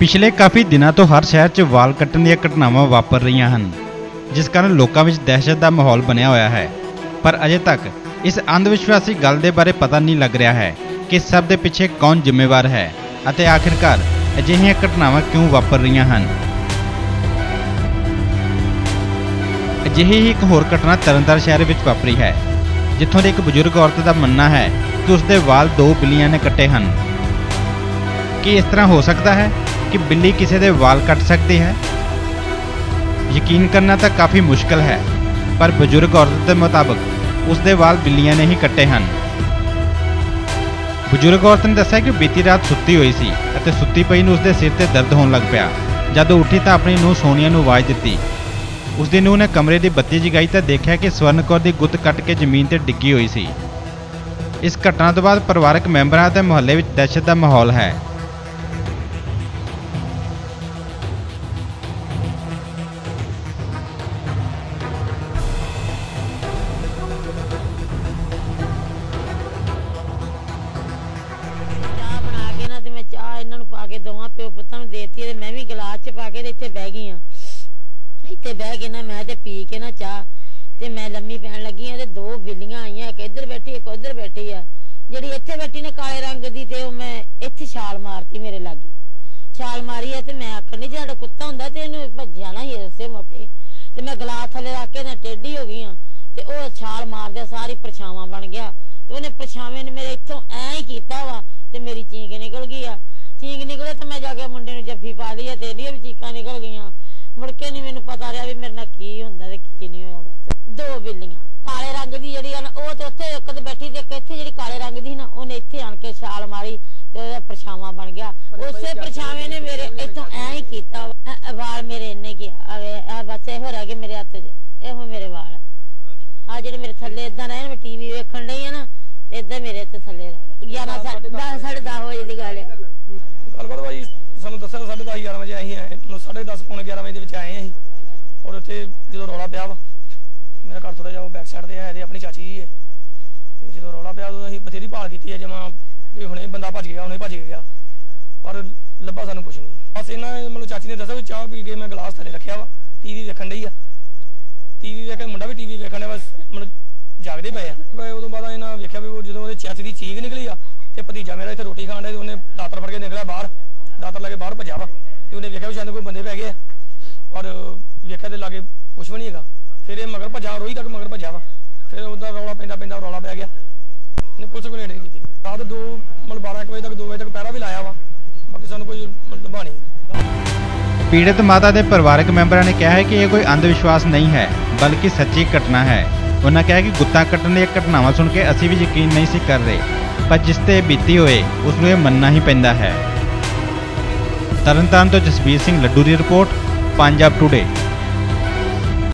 ਪਿਛਲੇ ਕਾਫੀ ਦਿਨਾਂ ਤੋਂ ਹਰ ਸ਼ਹਿਰ 'ਚ ਵਾਲ ਕੱਟਣ ਦੀਆਂ ਘਟਨਾਵਾਂ ਵਾਪਰ ਰਹੀਆਂ ਹਨ, ਜਿਸ ਕਾਰਨ ਲੋਕਾਂ ਵਿੱਚ ਦਹਿਸ਼ਤ ਦਾ ਮਾਹੌਲ ਬਣਿਆ ਹੋਇਆ ਹੈ। ਪਰ ਅਜੇ ਤੱਕ ਇਸ ਅੰਧ ਵਿਸ਼ਵਾਸੀ ਗੱਲ ਦੇ ਬਾਰੇ ਪਤਾ ਨਹੀਂ ਲੱਗ ਰਿਹਾ ਹੈ ਕਿ ਸਭ ਦੇ ਪਿੱਛੇ ਕੌਣ ਜ਼ਿੰਮੇਵਾਰ ਹੈ ਅਤੇ ਆਖਿਰਕਾਰ ਅਜਿਹੀਆਂ ਘਟਨਾਵਾਂ ਕਿਉਂ ਵਾਪਰ ਰਹੀਆਂ ਹਨ। ਅਜਿਹੀ ਹੀ ਇੱਕ ਹੋਰ ਘਟਨਾ ਤਰਨਤਾਰਨ ਸ਼ਹਿਰ ਵਿੱਚ ਵਾਪਰੀ ਹੈ, ਜਿੱਥੋਂ ਦੀ ਇੱਕ ਬਜ਼ੁਰਗ ਔਰਤ ਦਾ ਮੰਨਣਾ ਹੈ ਕਿ ਉਸ ਦੇ ਵਾਲ ਦੋ ਬਿੱਲੀਆਂ ਨੇ ਕੱਟੇ ਹਨ। ਕੀ ਇਸ ਤਰ੍ਹਾਂ ਹੋ ਸਕਦਾ ਹੈ? ਕਿ ਬਿੱਲੀ ਕਿਸੇ ਦੇ ਵਾਲ ਕੱਟ ਸਕਦੀ ਹੈ? ਯਕੀਨ ਕਰਨਾ ਤਾਂ ਕਾਫੀ ਮੁਸ਼ਕਲ ਹੈ, ਪਰ ਬਜ਼ੁਰਗ ਔਰਤ ਦੇ ਮੁਤਾਬਕ ਉਸ ਦੇ ਵਾਲ ਬਿੱਲੀਆਂ ਨੇ ਹੀ ਕੱਟੇ ਹਨ। ਬਜ਼ੁਰਗ ਔਰਤ ਨੇ ਦੱਸਿਆ ਕਿ ਬੀਤੀ ਰਾਤ ਸੁੱਤੀ ਹੋਈ ਸੀ ਅਤੇ ਸੁੱਤੀ ਪਈ ਨੂੰ ਉਸ ਦੇ ਸਿਰ ਤੇ ਦਰਦ ਹੋਣ ਲੱਗ ਪਿਆ। ਜਦੋਂ ਉੱਠੀ ਤਾਂ ਆਪਣੀ ਨੂੰਹ ਸੋਨੀਆ ਨੂੰ ਆਵਾਜ਼ ਦਿੱਤੀ। ਉਸ ਦੀ ਨੂੰਹ ਨੇ ਕਮਰੇ ਦੀ ਬੱਤੀ ਜਗਾਈ ਤਾਂ ਦੇਖਿਆ ਕਿ ਸਵਰਨ ਕੌਰ ਦੀ ਗੁੱਤ ਕੱਟ ਕੇ ਜ਼ਮੀਨ ਤੇ ਡਿੱਗੀ ਹੋਈ ਸੀ। ਇਸ ਘਟਨਾ ਤੋਂ ਬਾਅਦ ਪਰਿਵਾਰਕ ਮੈਂਬਰਾਂ ਅਤੇ ਮੁਹੱਲੇ ਵਿੱਚ ਦਹਿਸ਼ਤ ਦਾ ਮਾਹੌਲ ਹੈ। ਨਾ, ਮੈਂ ਤੇ ਪੀ ਕੇ ਨਾ ਚਾਹ ਤੇ ਮੈਂ ਲੰਮੀ ਪੈਣ ਲੱਗੀ ਆ ਤੇ ਦੋ ਬਿੱਲੀਆਂ ਆਈਆਂ, ਇੱਕ ਇੱਧਰ ਬੈਠੀ, ਇੱਕ ਉੱਧਰ ਬੈਠੀ ਆ। ਜਿਹੜੀ ਇੱਥੇ ਬੈਠੀ ਨੇ ਕਾਲੇ ਰੰਗ ਦੀ ਤੇ ਉਹ ਮੈਂ ਇੱਥੇ ਛਾਲ ਮਾਰਤੀ ਮੇਰੇ ਲਾਗੇ। ਛਾਲ ਮਾਰੀ ਆ ਤੇ ਮੈਂ ਆਖਣ ਨਹੀਂ ਜਿਹੜਾ ਕੁੱਤਾ ਹੁੰਦਾ ਤੇ ਇਹਨੂੰ ਭੱਜਿਆ ਨਾ ਹੀ ਉਸੇ ਮੌਕੇ। ਤੇ ਮੈਂ ਗਲਾਸ ਥੱਲੇ ਰੱਖ ਕੇ ਨਾ ਟੇਢੀ ਹੋ ਗਈ ਆ ਤੇ ਉਹ ਛਾਲ ਮਾਰਦੇ ਸਾਰੀ ਪਰਛਾਵਾਂ ਬਣ ਗਿਆ। ਤੇ ਉਹਨੇ ਪਰਛਾਵੇਂ ਨੇ ਮੇਰੇ ਇੱਥੋਂ ਐਂ ਹੀ ਕੀਤਾ ਵਾ ਤੇ ਮੇਰੀ ਚੀਂਕ ਨਿਕਲ ਗਈ ਆ ਚੀਂਕ ਨਿਕਲੇ ਤਾਂ ਮੈਂ ਜਾ ਕੇ ਮੁੰਡੇ ਨੂੰ ਜੱਫੀ ਪਾ ਲਈ ਆ ਤੇ ਇਹਦੀਆਂ ਵੀ ਚੀਕਾਂ ਨਿਕਲ ਗਈਆਂ ਮੁੜ ਕੇ ਨਹੀਂ ਮੈਨੂੰ ਪਤਾ ਰਿਹਾ ਵੀ ਮੇਰੇ ਨਾਲ ਕੀ ਹੁੰਦਾ ਤੇ ਕੀ ਨਹੀਂ ਹੋਇਆ ਬਸ ਦੋ ਬਿੱਲੀਆਂ ਕਾਲੇ ਰੰਗ ਦੀ ਜਿਹੜੀ ਆ ਨਾ ਉਹ ਤੇ ਉੱਥੇ ਇੱਕ ਤੇ ਬੈਠੀ ਤੇ ਇੱਕ ਇੱਥੇ ਜਿਹੜੀ ਕਾਲੇ ਰੰਗ ਦੀ ਸੀ ਨਾ ਉਹਨੇ ਇੱਥੇ ਆਣ ਕੇ ਛਾਲ ਮਾਰੀ ਤੇ ਉਹਦਾ ਪਰਛਾਵਾਂ ਬਣ ਗਿਆ ਉਸੇ ਪਰਛਾਵੇਂ ਨੇ ਮੇਰੇ ਇੱਥੋਂ ਐਂ ਹੀ ਕੀਤਾ ਵਾ। ਅ- ਅ- ਵਾਲ ਮੇਰੇ ਇੰਨੇ ਕੀ ਆ ਬਸ ਇਹੋ ਰਹਿ ਗਏ ਮੇਰੇ ਹੱਥ 'ਚ ਇਹੋ ਮੇਰੇ ਵਾਲ ਆ ਜਿਹੜੇ ਮੇਰੇ ਥੱਲੇ ਇਦਾਂ ਰਹੇ ਨੇ ਮੈਂ ਟੀਵੀ ਵੇਖਣ ਡਈ ਆ ਨਾ ਤੇ ਇਦਾਂ ਮੇਰੇ ਇੱਥੇ ਥੱਲੇ ਰਹਿ ਗਏ 11 10 ਸਾਢੇ 10 ਵਜੇ। ਦੀ ਗੱਲ ਹੈ। ਗੱਲਬਾਤ ਭਾਈ ਸਾਨੂੰ ਦੱਸਿਆ ਸਾਢੇ ਦਸ 11 ਵਜੇ ਅਸੀਂ ਆਏ ਨੂੰ ਸਾਢੇ ਦਸ ਪੌਣੇ 11 ਵਜੇ ਦੇ ਵਿੱਚ ਆਏ ਅਸੀਂ। ਔਰ ਉੱਥੇ ਜਦੋਂ ਰੌਲਾ ਪਿਆ ਵਾ ਮੇਰਾ ਘਰ ਥੋੜਾ ਜਿਹਾ ਬੈਕ ਸਾਈਡ ਤੇ ਹੈ ਤੇ ਆਪਣੀ ਚਾਚੀ ਜੀ ਹੈ। ਤੇ ਜਦੋਂ ਰੌਲਾ ਪਿਆ ਉਦੋਂ ਅਸੀਂ ਬਥੇਰੀ ਭਾਲ ਕੀਤੀ ਹੈ ਜਮਾ ਵੀ ਹੁਣੇ ਬੰਦਾ ਭੱਜ ਗਿਆ ਹੁਣੇ ਭੱਜ ਗਿਆ। ਪਰ ਲੱਭਾ ਸਾਨੂੰ ਕੁਝ ਨਹੀਂ। ਬਸ ਇਹਨਾਂ ਨੇ ਮਤਲਬ ਚਾਚੀ ਨੇ ਦੱਸਿਆ ਵੀ ਚਾਹ ਪੀ ਕੇ ਮੈਂ ਗਲਾਸ ਥੱਲੇ ਰੱਖਿਆ ਵਾ। ਟੀਵੀ ਵੇਖਣ ਡਈ ਆ। ਟੀਵੀ ਵੇਖ ਕੇ ਮੁੰਡਾ ਵੀ ਟੀਵੀ ਵੇਖਣ ਡਿਆ ਜਾਗਦੇ ਪਏ ਆ। ਪਰ ਉਦੋਂ ਬਾਅਦ ਇਹਨਾਂ ਵੇਖਿਆ ਵੀ ਉਹ ਜਦੋਂ ਉਹਦੇ ਚਾਚੀ ਦੀ ਚੀਕ ਨਿਕਲੀ ਆ, ਤੇ ਭਤੀਜਾ ਮੇਰਾ ਇੱਥੇ ਰੋਟੀ ਖਾਣ ਡਿਆ ਉਹਨੇ ਦਾਤਰ ਫੜ ਕੇ ਨਿਕਲਿਆ ਬਾਹਰ। ਦਾਤਰ ਲਾ ਕੇ ਬਾਹਰ ਭੱਜਿਆ ਵਾ। ਤੇ ਉਹਨੇ ਵੇਖਿਆ ਵੀ ਸ਼ਾਇਦ ਕੋਈ ਬੰਦੇ ਪੈ ਗਏ ਆ। ਔਰ ਵੇਖਿਆ ਤੇ ਲਾਗੇ ਕੁਛ ਵੀ ਨਹੀਂ ਹੈਗਾ। ਫਿਰ ਇਹ ਮਗਰ ਭੱਜਾ ਰੋਈ ਤੱਕ ਮਗਰ ਭੱਜਾ ਵਾ। ਫਿਰ ਉਹਦਾ ਰੌਲਾ ਪੈਂਦਾ ਪੈਂਦਾ ਰੌਲਾ ਪੈ ਗਿਆ। ਨੇ ਪੁਲਿਸ ਕੋਲ ਨਹੀਂ ਕੀਤੀ। ਰਾਤ ਦੋ, ਮਤਲਬ 12 ਵਜੇ ਤੱਕ 2 ਵਜੇ ਤੱਕ ਪਹਿਰਾ ਵੀ ਲਾਇਆ ਵਾ। ਬਾਕੀ ਸਾਨੂੰ ਕੋਈ ਮਤਲਬ ਨਹੀਂ। ਪੀੜਤ ਮਾਤਾ ਦੇ ਪਰਿਵਾਰਕ ਮੈਂਬਰਾਂ ਨੇ ਕਿਹਾ ਹੈ ਕਿ ਇਹ ਕੋਈ ਅੰਧ ਵਿਸ਼ਵਾਸ ਨਹੀਂ ਹੈ, ਬਲਕਿ ਸੱਚੀ ਘਟਨਾ ਹੈ। ਉਹਨਾਂ ਕਿਹਾ ਕਿ ਗੁੱਤਾਂ ਕੱਟਣ ਦੀਆਂ ਘਟਨਾਵਾਂ ਸੁਣ ਕੇ ਅਸੀਂ ਵੀ ਯਕੀਨ ਨਹੀਂ ਸੀ ਕਰ ਰਹੇ, ਪਰ ਜਿਸ ਤੇ ਬੀਤੀ ਹੋਏ ਉਸ ਨੂੰ ਇਹ ਮੰਨਣਾ ਹੀ ਪੈਂਦਾ ਹੈ। ਤਰਨਤਾਰਨ ਤੋਂ ਜਸਬੀਰ ਸਿੰਘ ਲੱਡੂ ਦੀ ਰਿਪੋਰਟ, ਪੰਜਾਬ ਟੁਡੇ